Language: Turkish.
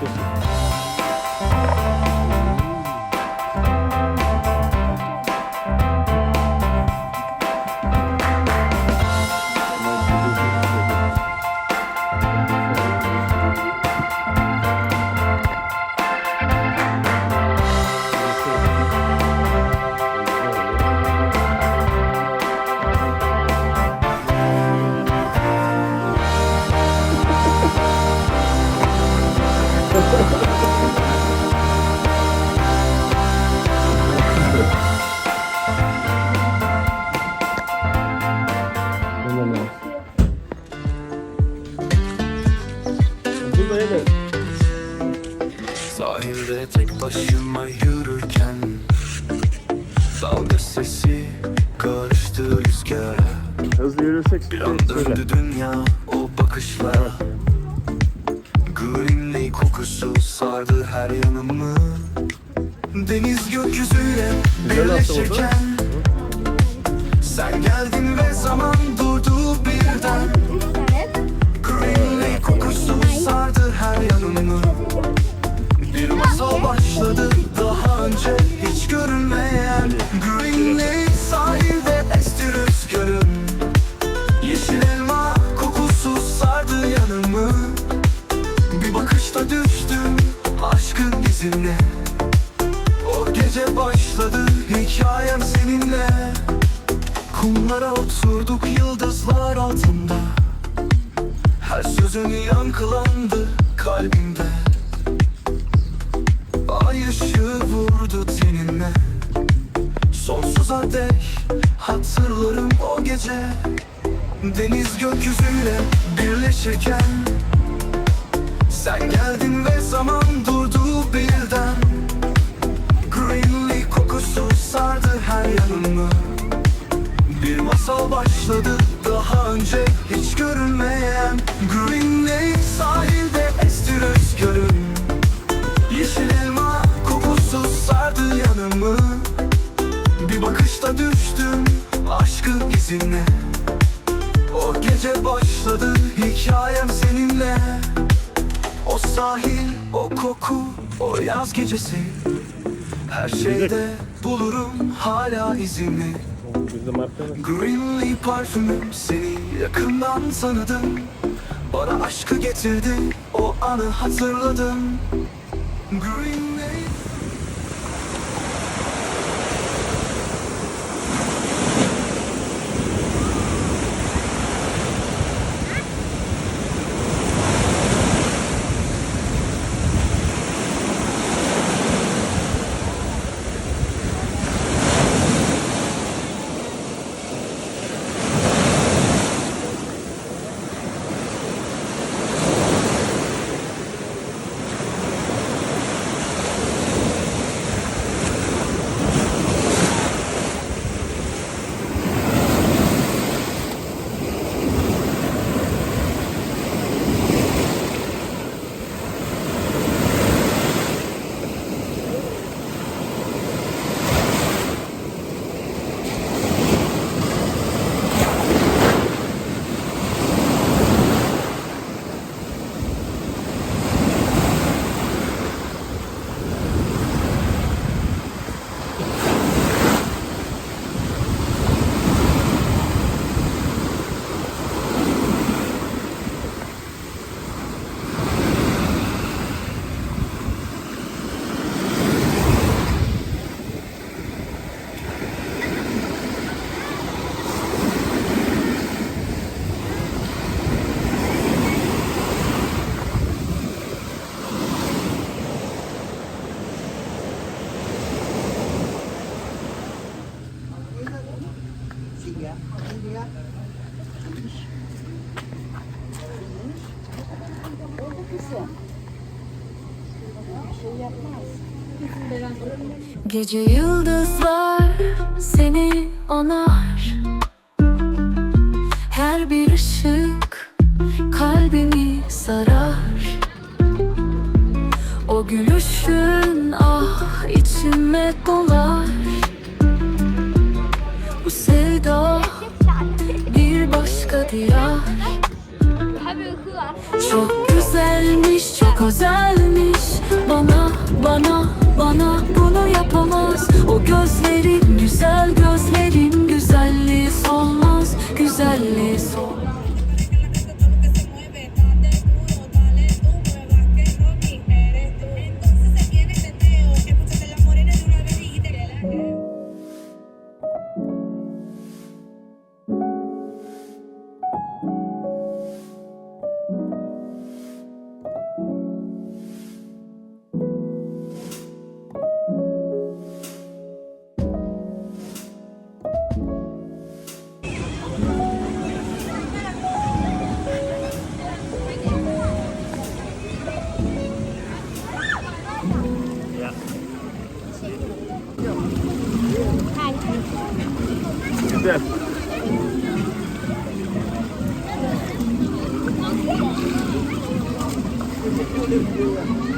谢谢 Sahilde tek başıma yürürken Dalga sesi karıştı rüzgara Hızlı yürürsek Bir an döndü dünya o bakışla Greenley kokusu sardı her yanımı. Deniz gökyüzüyle birleşirken Sen geldin ve zaman durdu birden. Greenley kokusu sardı her yanımı başladı daha önce hiç görünmeyen Greenley sahilde esti rüzgarın. Yeşil elma kokusu sardı yanımı. Bir bakışta düştüm aşkın izine O gece başladı hikayem seninle. Kumlara oturduk yıldızlar altında. Her sözün yankılandı kalbimde Işığı vurdu tenime Sonsuza dek hatırlarım o gece. Deniz gökyüzüyle birleşirken. Sen geldin ve zaman durdu birden. Greenleaf kokusu sardı her yanımı. Bir masal başladı izine O gece başladı hikayem seninle. O sahil, o koku, o yaz gecesi. Her şeyde bulurum hala izini. Greenlee parfümüm seni yakından tanıdım. Bana aşkı getirdi o anı hatırladım. Greenlee Gece yıldızlar seni onar. Her bir ışık kalbimi sarar. O gülüşün ah içime dolar. Bu sevda ediyor Çok güzelmiş, çok özelmiş. Bana, bana, bana bunu yapamaz. O gözlerin, güzel gözlerin буде.